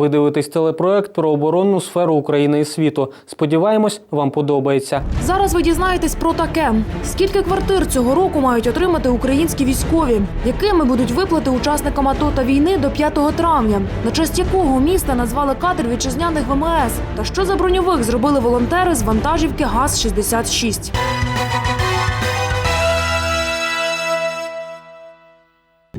Ви дивитесь телепроект про оборонну сферу України і світу. Сподіваємось, вам подобається. Зараз ви дізнаєтесь про таке: скільки квартир цього року мають отримати українські військові, якими будуть виплати учасникам АТО та війни до 5 травня, на честь якого міста назвали катер вітчизняних ВМС, та що за броньовик зробили волонтери з вантажівки ГАЗ 66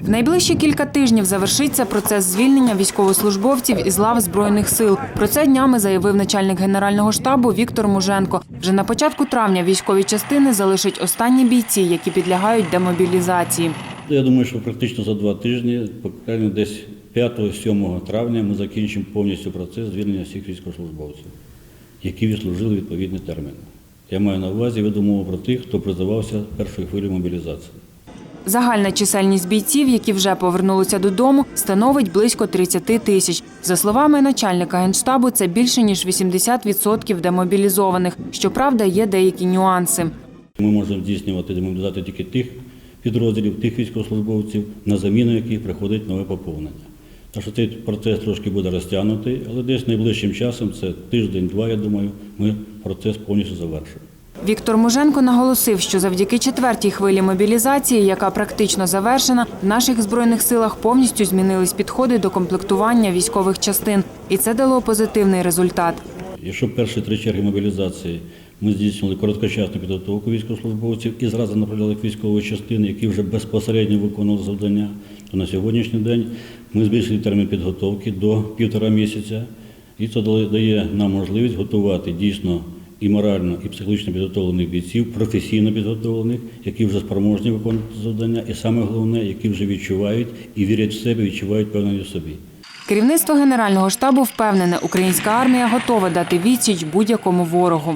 В найближчі кілька тижнів завершиться процес звільнення військовослужбовців із лав збройних сил. Про це днями заявив начальник генерального штабу Віктор Муженко. Вже на початку травня військові частини залишать останні бійці, які підлягають демобілізації. Я думаю, що практично за два тижні, крайній десь 5-7 травня, ми закінчимо повністю процес звільнення всіх військовослужбовців, які відслужили відповідний термін. Я маю на увазі веду про тих, хто призивався першою хвилею мобілізації. Загальна чисельність бійців, які вже повернулися додому, становить близько 30 тисяч. За словами начальника генштабу, це більше ніж 80% демобілізованих. Щоправда, є деякі нюанси. Ми можемо здійснювати демобілізацію тільки тих підрозділів, тих військовослужбовців, на заміну яких приходить нове поповнення. Так що цей процес трошки буде розтягнутий, але десь найближчим часом, це тиждень-два, я думаю, ми процес повністю завершимо. Віктор Муженко наголосив, що завдяки четвертій хвилі мобілізації, яка практично завершена, в наших збройних силах повністю змінились підходи до комплектування військових частин, і це дало позитивний результат. Якщо перші три черги мобілізації ми здійснювали короткочасну підготовку військовослужбовців і зразу направляли їх частини, які вже безпосередньо виконували завдання, то на сьогоднішній день ми збільшили термін підготовки до півтора місяця, і це дає нам можливість готувати дійсно і морально, і психологічно підготовлених бійців, професійно підготовлених, які вже спроможні виконувати завдання, і саме головне, які вже відчувають і вірять в себе, відчувають в собі. Керівництво Генерального штабу впевнене, українська армія готова дати відсіч будь-якому ворогу.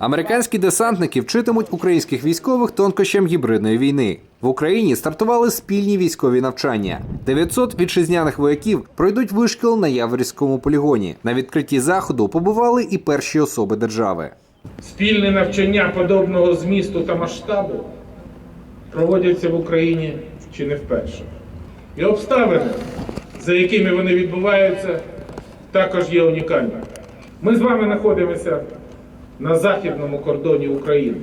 Американські десантники вчитимуть українських військових тонкощам гібридної війни. В Україні стартували спільні військові навчання. 900 вітчизняних вояків пройдуть вишкіл на Яворівському полігоні. На відкритті заходу побували і перші особи держави. Спільне навчання подобного змісту та масштабу проводяться в Україні чи не вперше. І обставини, за якими вони відбуваються, також є унікальними. Ми з вами знаходимося на західному кордоні України,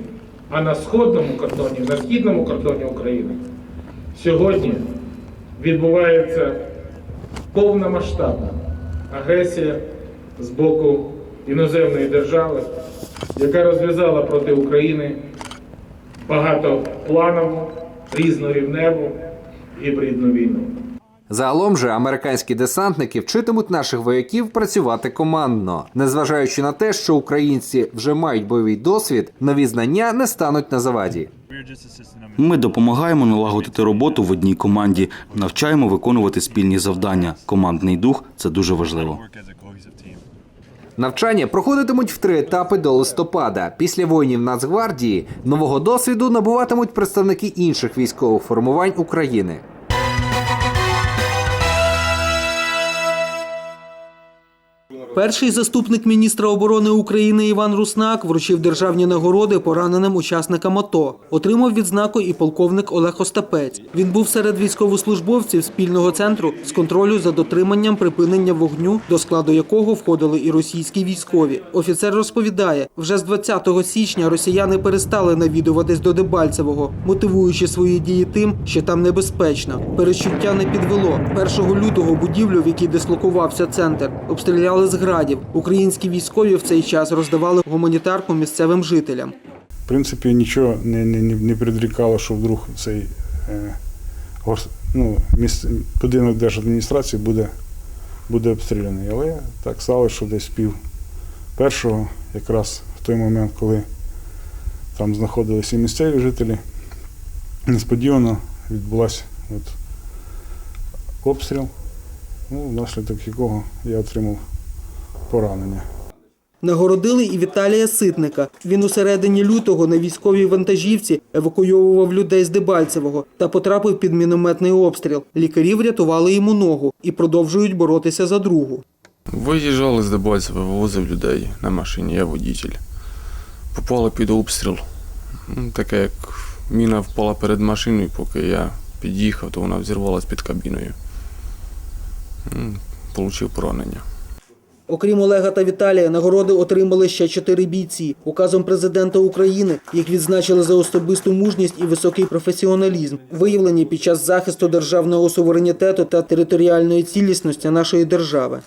а на сходному кордоні, на східному кордоні України сьогодні відбувається повномасштабна агресія з боку іноземної держави, яка розв'язала проти України багатопланову, різнорівневу гібридну війну. Загалом же американські десантники вчитимуть наших вояків працювати командно, незважаючи на те, що українці вже мають бойовий досвід, нові знання не стануть на заваді. Ми допомагаємо налагодити роботу в одній команді, навчаємо виконувати спільні завдання. Командний дух це дуже важливо. Навчання проходитимуть в три етапи до листопада. Після воїнів Нацгвардії нового досвіду набуватимуть представники інших військових формувань України. Перший заступник міністра оборони України Іван Руснак вручив державні нагороди пораненим учасникам АТО. Отримав відзнаку і полковник Олег Остапець. Він був серед військовослужбовців спільного центру з контролю за дотриманням припинення вогню, до складу якого входили і російські військові. Офіцер розповідає, вже з 20 січня росіяни перестали навідуватись до Дебальцевого, мотивуючи свої дії тим, що там небезпечно. Перечуття не підвело. 1 лютого будівлю, в якій дислокувався центр, обстріляли з градів. Українські військові в цей час роздавали гуманітарку місцевим жителям. В принципі, нічого не, не, не- предрікало, що вдруг цей е, ну, міс, будинок держадміністрації буде, буде обстріляний. Але так сталося, що десь пів першого, якраз в той момент, коли там знаходилися і місцеві жителі, несподівано відбулася от, обстріл, ну, внаслідок якого я отримав поранення. Нагородили і Віталія Ситника. Він у середині лютого на військовій вантажівці евакуйовував людей з Дебальцевого та потрапив під мінометний обстріл. Лікарі врятували йому ногу і продовжують боротися за другу. Виїжджали з Дебальцева, вивозив людей на машині, я водитель. Попали під обстріл. Ну, Таке, як Міна впала перед машиною, поки я під'їхав, то вона взірвалась під кабіною. Получив поранення. Окрім Олега та Віталія, нагороди отримали ще чотири бійці. Указом президента України їх відзначили за особисту мужність і високий професіоналізм, виявлені під час захисту державного суверенітету та територіальної цілісності нашої держави.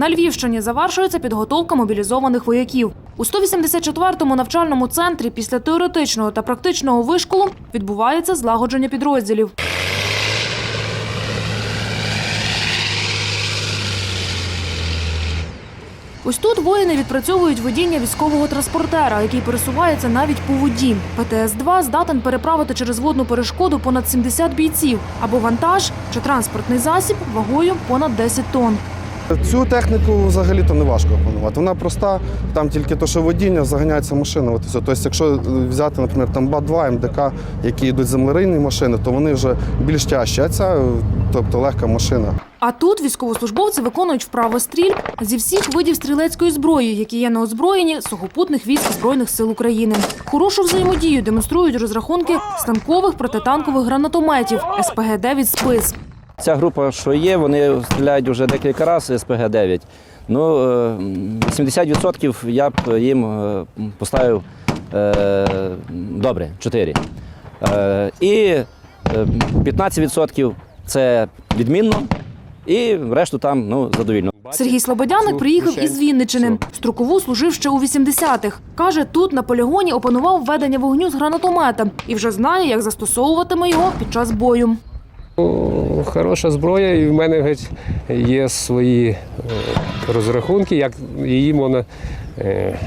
На Львівщині завершується підготовка мобілізованих вояків. У 184-му навчальному центрі після теоретичного та практичного вишколу відбувається злагодження підрозділів. Ось тут воїни відпрацьовують водіння військового транспортера, який пересувається навіть по воді. ПТС-2 здатен переправити через водну перешкоду понад 70 бійців або вантаж чи транспортний засіб вагою понад 10 тонн. Цю техніку взагалі-то не важко опанувати. Вона проста, там тільки то, що водіння, заганяється машина. От. Тобто, якщо взяти, наприклад, там БА-2, МДК, які йдуть землерийні машини, то вони вже більш тяжчі, а ця, тобто легка машина. А тут військовослужбовці виконують вправи стрільб зі всіх видів стрілецької зброї, які є на озброєнні сухопутних військ Збройних сил України. Хорошу взаємодію демонструють розрахунки станкових протитанкових гранатометів СПГ-9 «Спис». Ця група, що є, вони стріляють вже декілька разів СПГ-9. Ну, е, 80% я б їм е, поставив е, добре, 4. Е, І е, 15% це відмінно, і решту там ну, задовільно. Сергій Слободяник приїхав із Вінничини. Строкову служив ще у 80-х. Каже, тут на полігоні опанував ведення вогню з гранатомета і вже знає, як застосовуватиме його під час бою. Хороша зброя, і в мене геть є свої е, розрахунки, як її можна е,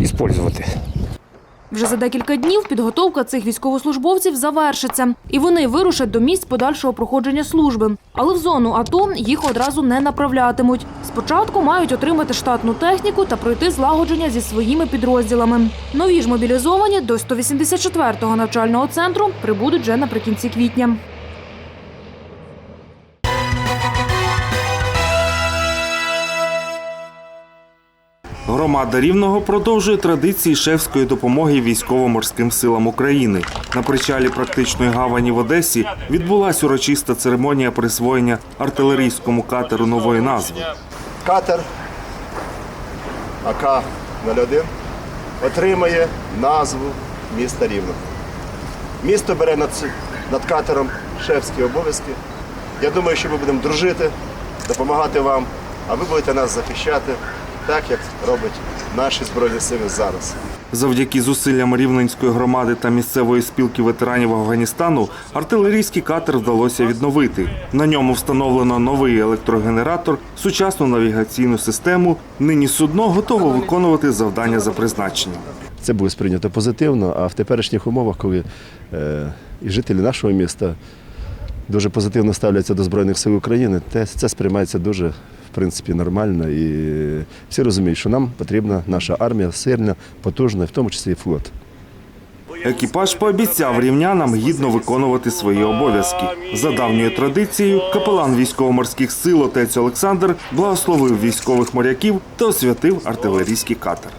іспользувати. Вже за декілька днів підготовка цих військовослужбовців завершиться, і вони вирушать до місць подальшого проходження служби. Але в зону АТО їх одразу не направлятимуть. Спочатку мають отримати штатну техніку та пройти злагодження зі своїми підрозділами. Нові ж мобілізовані до 184-го навчального центру прибудуть вже наприкінці квітня. Громада Рівного продовжує традиції шефської допомоги військово-морським силам України. На причалі практичної гавані в Одесі відбулася урочиста церемонія присвоєння артилерійському катеру нової назви. Катер АК-01 отримає назву міста Рівно. Місто бере над, над катером шефські обов'язки. Я думаю, що ми будемо дружити, допомагати вам, а ви будете нас захищати так, як робить наші Збройні Сили зараз. Завдяки зусиллям рівненської громади та місцевої спілки ветеранів Афганістану артилерійський катер вдалося відновити. На ньому встановлено новий електрогенератор, сучасну навігаційну систему. Нині судно готово виконувати завдання за призначенням. Це буде сприйнято позитивно, а в теперішніх умовах, коли е, і жителі нашого міста дуже позитивно ставляться до Збройних сил України, те, це сприймається дуже в принципі нормально. І всі розуміють, що нам потрібна наша армія сильна, потужна, в тому числі і флот. Екіпаж пообіцяв рівнянам гідно виконувати свої обов'язки. За давньою традицією, капелан військово-морських сил отець Олександр благословив військових моряків та освятив артилерійський катер.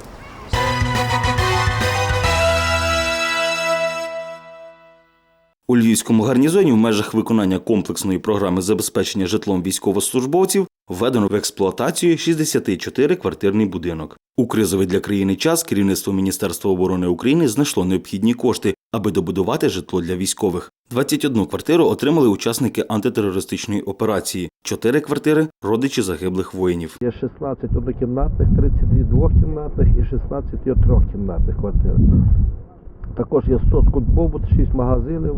У Львівському гарнізоні в межах виконання комплексної програми забезпечення житлом військовослужбовців введено в експлуатацію 64 квартирний будинок. У кризовий для країни час керівництво Міністерства оборони України знайшло необхідні кошти, аби добудувати житло для військових. 21 квартиру отримали учасники антитерористичної операції, 4 квартири родичі загиблих воїнів. Є 16 однокімнатних, 32 двохкімнатних і 16 трьохкімнатних квартир. Також є соцкультбобут, 6 магазинів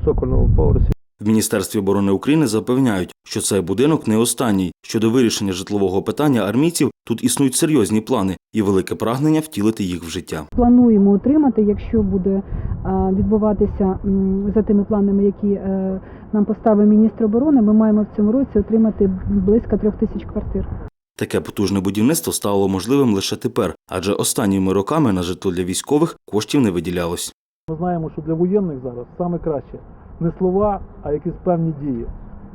в цокольному поверсі. В Міністерстві оборони України запевняють, що цей будинок не останній. Щодо вирішення житлового питання армійців тут існують серйозні плани і велике прагнення втілити їх в життя. Плануємо отримати, якщо буде відбуватися за тими планами, які е, нам поставив міністр оборони. Ми маємо в цьому році отримати близько трьох тисяч квартир. Таке потужне будівництво стало можливим лише тепер, адже останніми роками на житло для військових коштів не виділялось. Ми знаємо, що для воєнних зараз саме краще не слова, а якісь певні дії.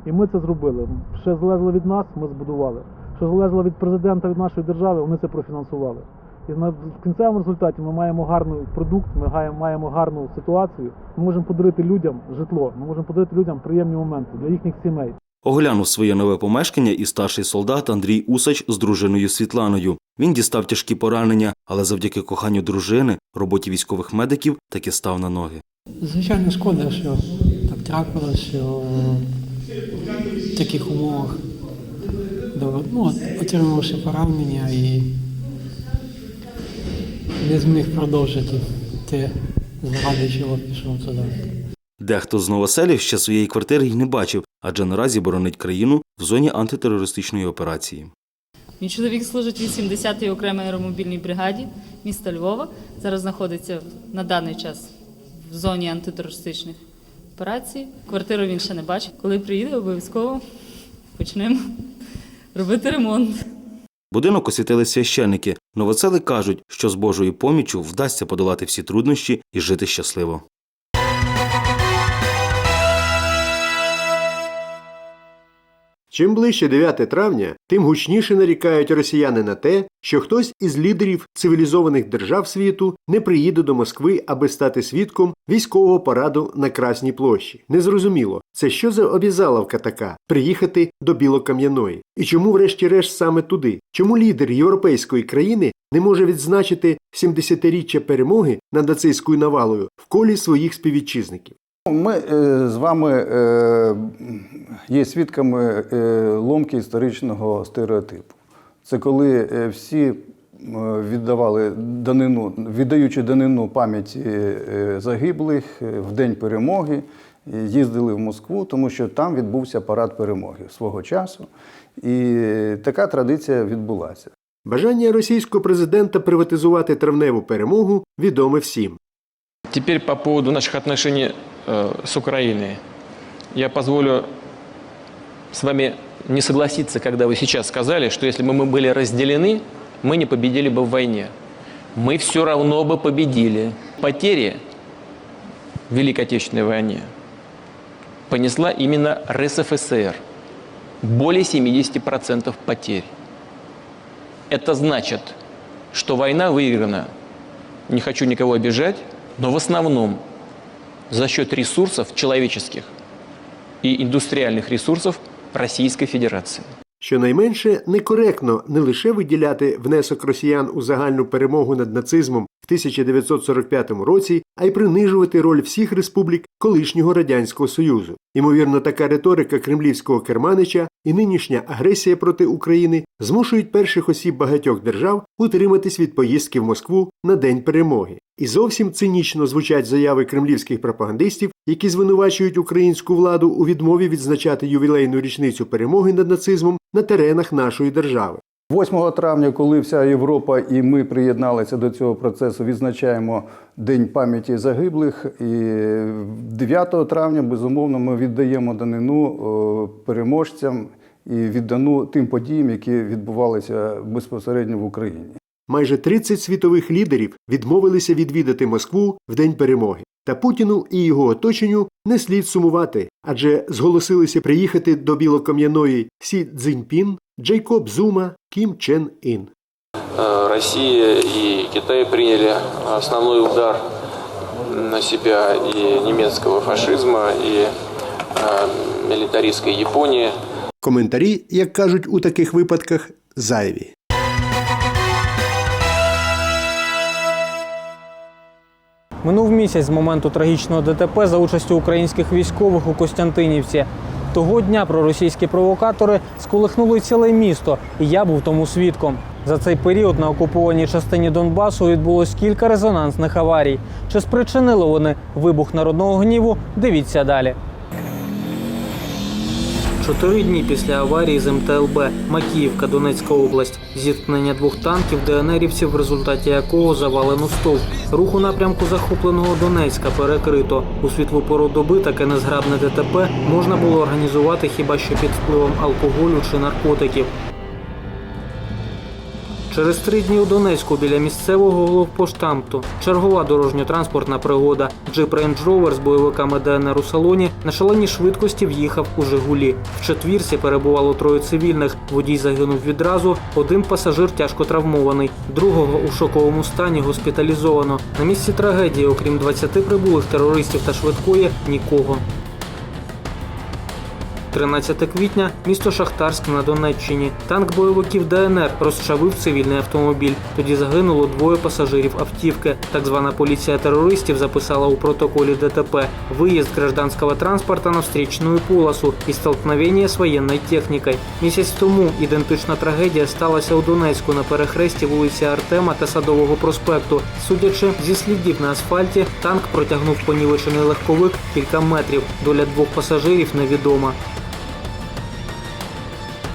І ми це зробили. Що залежало від нас, ми збудували. Що залежало від президента, від нашої держави, вони це профінансували. І в кінцевому результаті ми маємо гарний продукт, ми маємо гарну ситуацію. Ми можемо подарити людям житло, ми можемо подарити людям приємні моменти для їхніх сімей. Оглянув своє нове помешкання і старший солдат Андрій Усач з дружиною Світланою. Він дістав тяжкі поранення, але завдяки коханню дружини, роботі військових медиків, таки став на ноги. Звичайно, шкода, що так трапилося, що в таких умовах ну, отримавши поранення і не зміг продовжити те, заради чого пішов туди. Дехто з новоселів ще своєї квартири й не бачив, адже наразі боронить країну в зоні антитерористичної операції. Мій чоловік служить в 80-й окремій аеромобільній бригаді міста Львова. Зараз знаходиться на даний час в зоні антитерористичних операцій. Квартиру він ще не бачив. Коли приїде, обов'язково почнемо робити ремонт. Будинок освітили священники. Новоцели кажуть, що з Божою поміччю вдасться подолати всі труднощі і жити щасливо. Чим ближче 9 травня, тим гучніше нарікають росіяни на те, що хтось із лідерів цивілізованих держав світу не приїде до Москви, аби стати свідком військового параду на Красній площі. Незрозуміло, це що за обізаловка така приїхати до Білокам'яної? І чому, врешті-решт, саме туди? Чому лідер європейської країни не може відзначити 70-річчя перемоги над нацистською навалою в колі своїх співвітчизників? Ми е, з вами е, є свідками е, ломки історичного стереотипу. Це коли всі віддавали данину, віддаючи данину пам'яті загиблих в день перемоги, їздили в Москву, тому що там відбувся парад перемоги свого часу. І така традиція відбулася. Бажання російського президента приватизувати травневу перемогу відоме всім. Теперь по поводу наших отношений э, с Украиной. Я позволю с вами не согласиться, когда вы сейчас сказали, что если бы мы были разделены, мы не победили бы в войне. Мы все равно бы победили. Потери в Великой Отечественной войне понесла именно РСФСР. Более 70% потерь. Это значит, что война выиграна, не хочу никого обижать, но в основном за счет ресурсов человеческих и индустриальных ресурсов Российской Федерации. Щонайменше некоректно не лише виділяти внесок росіян у загальну перемогу над нацизмом в 1945 році, а й принижувати роль всіх республік колишнього радянського союзу. Імовірно, така риторика кремлівського керманича і нинішня агресія проти України змушують перших осіб багатьох держав утриматись від поїздки в Москву на день перемоги. І зовсім цинічно звучать заяви кремлівських пропагандистів, які звинувачують українську владу у відмові відзначати ювілейну річницю перемоги над нацизмом на теренах нашої держави. 8 травня, коли вся Європа і ми приєдналися до цього процесу, відзначаємо День пам'яті загиблих. І 9 травня, безумовно, ми віддаємо данину е, переможцям і віддану тим подіям, які відбувалися безпосередньо в Україні. Майже 30 світових лідерів відмовилися відвідати Москву в день перемоги. Та Путіну і його оточенню не слід сумувати, адже зголосилися приїхати до Білокам'яної Сі Цзіньпін, Джейкоб Зума, Кім Чен Ін. Россия и Китай приняли основной удар на себя и немецкого фашизма, и э, милитаристской Японии. Коментарі, як кажуть у таких випадках, зайві. Минув місяць з моменту трагічного ДТП за участю українських військових у Костянтинівці. Того дня проросійські провокатори сколихнули ціле місто, і я був тому свідком. За цей період на окупованій частині Донбасу відбулось кілька резонансних аварій. Чи спричинили вони вибух народного гніву? Дивіться далі. Чотири дні після аварії з МТЛБ Макіївка, Донецька область. Зіткнення двох танків ДНРівців, в результаті якого завалено стовп. Рух у напрямку захопленого Донецька перекрито. У світлу пору доби таке незграбне ДТП можна було організувати хіба що під впливом алкоголю чи наркотиків. Через три дні у Донецьку біля місцевого головпоштамту чергова дорожньо-транспортна пригода. Джип Range Rover з бойовиками ДНР у салоні на шаленій швидкості в'їхав у Жигулі. В четвірці перебувало троє цивільних. Водій загинув відразу. Один пасажир тяжко травмований. Другого у шоковому стані госпіталізовано. На місці трагедії, окрім 20 прибулих терористів та швидкої, нікого. 13 квітня, місто Шахтарськ на Донеччині. Танк бойовиків ДНР розчавив цивільний автомобіль. Тоді загинуло двоє пасажирів автівки. Так звана поліція терористів записала у протоколі ДТП виїзд гражданского транспорта на встречную полосу і столкновення з воєнною технікою. Місяць тому ідентична трагедія сталася у Донецьку на перехресті вулиці Артема та Садового проспекту. Судячи зі слідів на асфальті, танк протягнув понівечений легковик кілька метрів. Доля двох пасажирів невідома.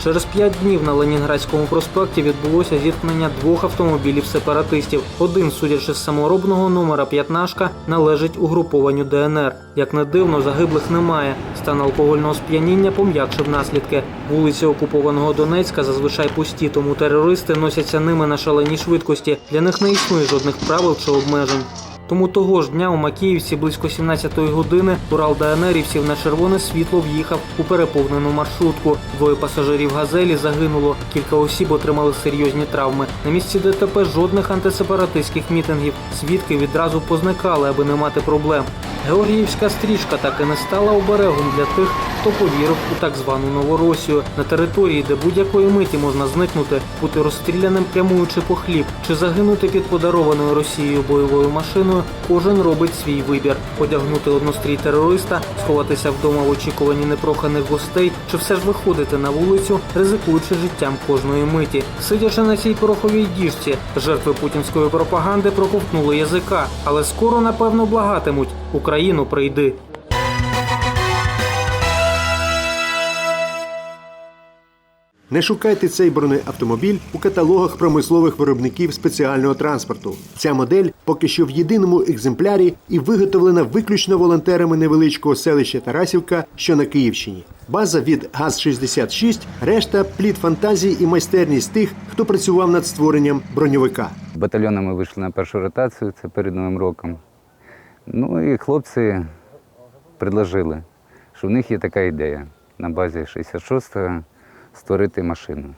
Через п'ять днів на Ленінградському проспекті відбулося зіткнення двох автомобілів сепаратистів. Один, судячи з саморобного номера п'ятнашка, належить угрупованню ДНР. Як не дивно, загиблих немає. Стан алкогольного сп'яніння пом'якшив наслідки. Вулиці окупованого Донецька зазвичай пусті, тому терористи носяться ними на шаленій швидкості. Для них не існує жодних правил чи обмежень. Тому того ж дня у Макіївці близько 17-ї години Урал ДНРівців на червоне світло в'їхав у переповнену маршрутку. Двоє пасажирів газелі загинуло. Кілька осіб отримали серйозні травми. На місці ДТП жодних антисепаратистських мітингів. Свідки відразу позникали, аби не мати проблем. Георгіївська стрічка так і не стала оберегом для тих, хто повірив у так звану Новоросію на території, де будь-якої миті можна зникнути, бути розстріляним прямуючи по хліб чи загинути під подарованою Росією бойовою машиною. Кожен робить свій вибір: одягнути однострій терориста, сховатися вдома в очікуванні непроханих гостей, чи все ж виходити на вулицю, ризикуючи життям кожної миті. Сидячи на цій пороховій діжці, жертви путінської пропаганди проковтнули язика, але скоро напевно благатимуть Україну прийди. Не шукайте цей бронеавтомобіль у каталогах промислових виробників спеціального транспорту. Ця модель поки що в єдиному екземплярі і виготовлена виключно волонтерами невеличкого селища Тарасівка, що на Київщині. База від ГАЗ-66, решта плід фантазії і майстерність тих, хто працював над створенням броньовика. Батальйоном ми вийшли на першу ротацію, це перед Новим роком. Ну і хлопці предложили, що в них є така ідея на базі 66-го створити машину.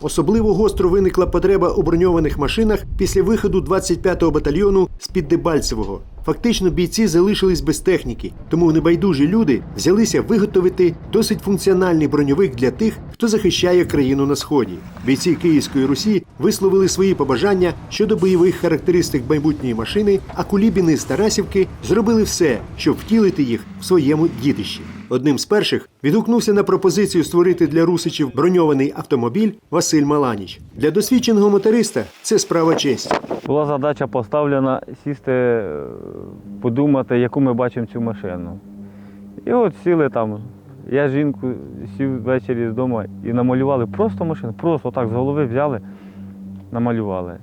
Особливо гостро виникла потреба у броньованих машинах після виходу 25-го батальйону з-під Дебальцевого. Фактично бійці залишились без техніки, тому небайдужі люди взялися виготовити досить функціональний броньовик для тих, хто захищає країну на сході. Бійці Київської Русі висловили свої побажання щодо бойових характеристик майбутньої машини, а кулібіни з Тарасівки зробили все, щоб втілити їх в своєму дітищі. Одним з перших відгукнувся на пропозицію створити для русичів броньований автомобіль Василь Маланіч. Для досвідченого моториста це справа честі. Була задача поставлена сісти, е, подумати, яку ми бачимо цю машину. І от сіли там. Я жінку сів ввечері з дому і намалювали просто машину, просто так з голови взяли, намалювали.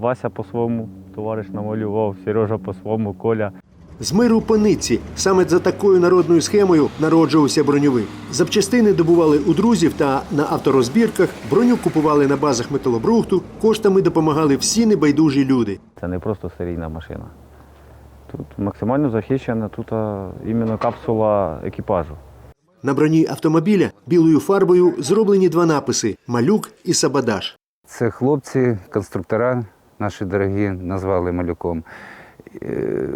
Вася по-своєму, товариш намалював, Сережа по-своєму, Коля. З миру по нитці саме за такою народною схемою народжувався броньовик. Запчастини добували у друзів та на авторозбірках, броню купували на базах металобрухту, коштами допомагали всі небайдужі люди. Це не просто серійна машина. Тут максимально захищена тут іменно капсула екіпажу. На броні автомобіля білою фарбою зроблені два написи Малюк і Сабадаш. Це хлопці, конструктора наші дорогі, назвали малюком. Е,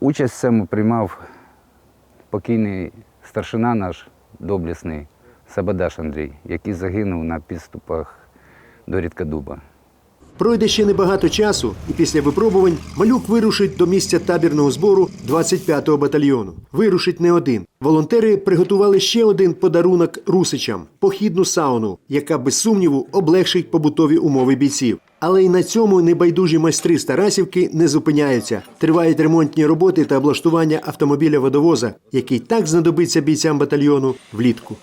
Участь в цьому приймав покійний старшина наш доблесний Сабадаш Андрій, який загинув на підступах до Рідкодуба. Пройде ще небагато часу, і після випробувань малюк вирушить до місця табірного збору 25-го батальйону. Вирушить не один. Волонтери приготували ще один подарунок русичам похідну сауну, яка без сумніву облегшить побутові умови бійців. Але й на цьому небайдужі майстри з Тарасівки не зупиняються. Тривають ремонтні роботи та облаштування автомобіля водовоза, який так знадобиться бійцям батальйону влітку.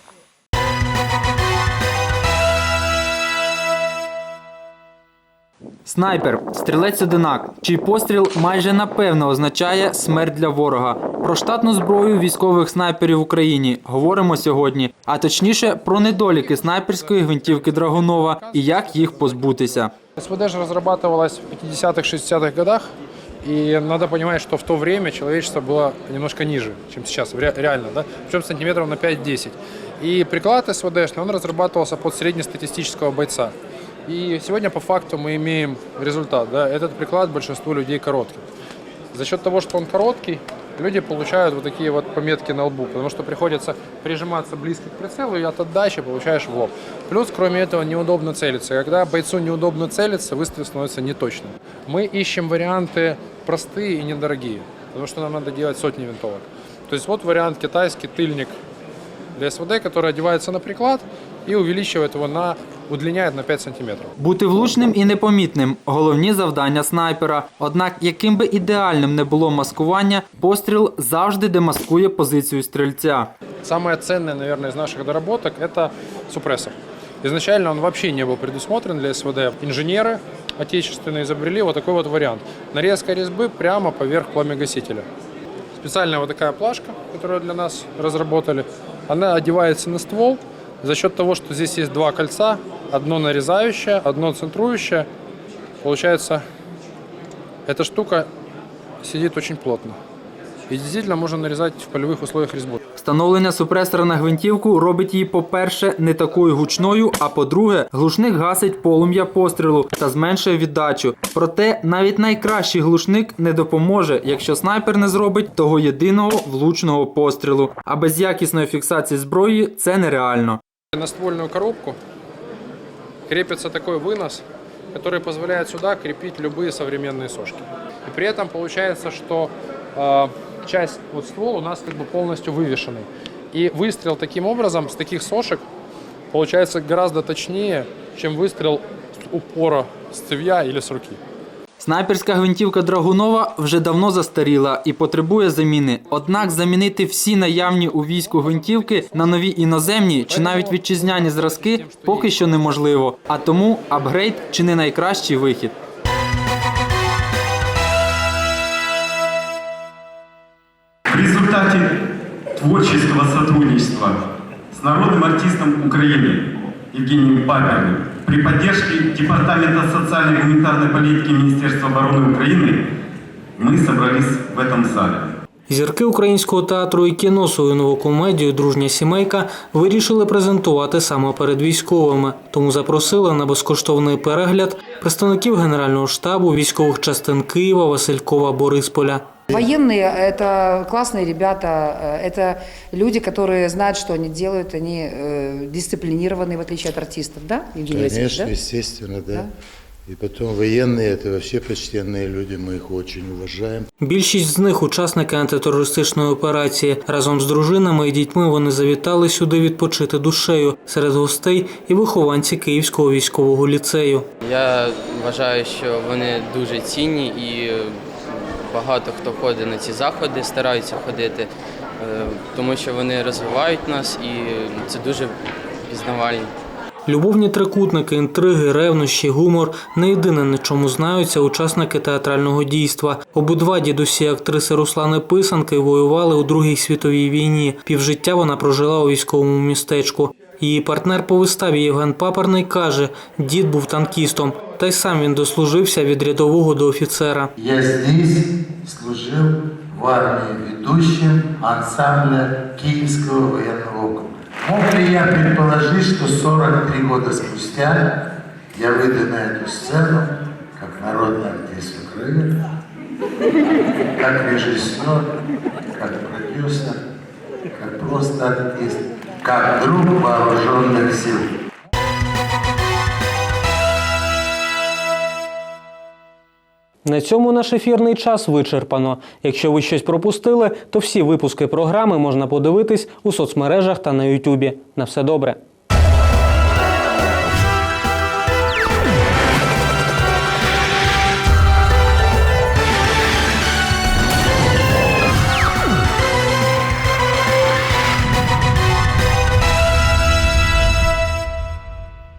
Снайпер, стрілець одинак, чий постріл майже напевно означає смерть для ворога. Про штатну зброю військових снайперів в Україні говоримо сьогодні, а точніше про недоліки снайперської гвинтівки Драгунова і як їх позбутися. СВД же разрабатывалась в 50-х, 60-х годах, и надо понимать, что в то время человечество было немножко ниже, чем сейчас, в ре- реально, да, причем сантиметров на 5-10. И приклад СВДшный, он разрабатывался под среднестатистического бойца. И сегодня по факту мы имеем результат, да, этот приклад большинству людей короткий. За счет того, что он короткий, люди получают вот такие вот пометки на лбу, потому что приходится прижиматься близко к прицелу и от отдачи получаешь в лоб. Плюс, кроме этого, неудобно целиться. Когда бойцу неудобно целиться, выстрел становится неточным. Мы ищем варианты простые и недорогие, потому что нам надо делать сотни винтовок. То есть вот вариант китайский тыльник для СВД, который одевается на приклад и увеличивает его на, удлиняет на 5 сантиметров. Бути влучним і непомітним головні завдання снайпера. Однак, яким би ідеальним не було маскування, постріл завжди демаскує позицію стрільця. Самое ценное, наверное, из наших доработок – это супрессор. Изначально он вообще не был предусмотрен для СВД. Инженеры отечественные изобрели вот такой вот вариант. Нарезка резьбы прямо поверх пламегасителя. Специальная вот такая плашка, которую для нас разработали, она одевается на ствол. за счет того, что здесь есть два кольца, одно нарезающее, одно центрующее, получается, эта штука сидит очень плотно И действительно можно нарезать в полевых условиях резьбу. Встановлення супресора на гвинтівку робить її, по-перше, не такою гучною, а по-друге, глушник гасить полум'я пострілу та зменшує віддачу. Проте навіть найкращий глушник не допоможе, якщо снайпер не зробить того єдиного влучного пострілу. А без якісної фіксації зброї це нереально. На ствольную коробку крепится такой вынос, который позволяет сюда крепить любые современные сошки. И при этом получается, что э, часть, вот ствол у нас как бы полностью вывешенный. И выстрел таким образом с таких сошек получается гораздо точнее, чем выстрел с упора с цевья или с руки. Снайперська гвинтівка Драгунова вже давно застаріла і потребує заміни. Однак замінити всі наявні у війську гвинтівки на нові іноземні чи навіть вітчизняні зразки поки що неможливо. А тому апгрейд чи не найкращий вихід. В результате творческого сотрудничества с народным артистом Украины Евгением Паперным при поддержке Департамента социальной и гуманитарной политики Министерства обороны Украины мы собрались в этом зале. Зірки українського театру і кіно свою нову комедію Дружня сімейка вирішили презентувати саме перед військовими, тому запросили на безкоштовний перегляд представників Генерального штабу військових частин Києва, Василькова, Борисполя. Военные – это классные ребята, э, это люди, которые знают, что они делают, они э, дисциплинированные, в отличие от артистов, да, Евгений Васильевич, Конечно, да? естественно, да. И потом военные – это вообще почтенные люди, мы их очень уважаем. Більшість з них учасники антитерористичної операції. Разом з дружинами і дітьми вони завітали сюди відпочити душею серед гостей і вихованці Київського військового ліцею. Я вважаю, що вони дуже цінні і багато хто ходить на ці заходи, стараються ходити, е, тому що вони розвивають нас і це дуже пізнавально. Любовні трикутники, інтриги, ревнощі, гумор не єдине на чому знаються учасники театрального дійства. Обидва дідусі актриси Руслани Писанки воювали у Другій світовій війні. Півжиття вона прожила у військовому містечку. Її партнер по виставі Євген Паперний каже, дід був танкістом, та й сам він дослужився від рядового до офіцера. Я здесь служил в армии ведущим ансамбля Киевского военного округа. Мог ли я предположить, что 43 года спустя я выйду на эту сцену, как народный артист Украины, как режиссер, как продюсер, как просто артист, как друг вооруженных сил. На цьому наш ефірний час вичерпано. Якщо ви щось пропустили, то всі випуски програми можна подивитись у соцмережах та на Ютубі. На все добре.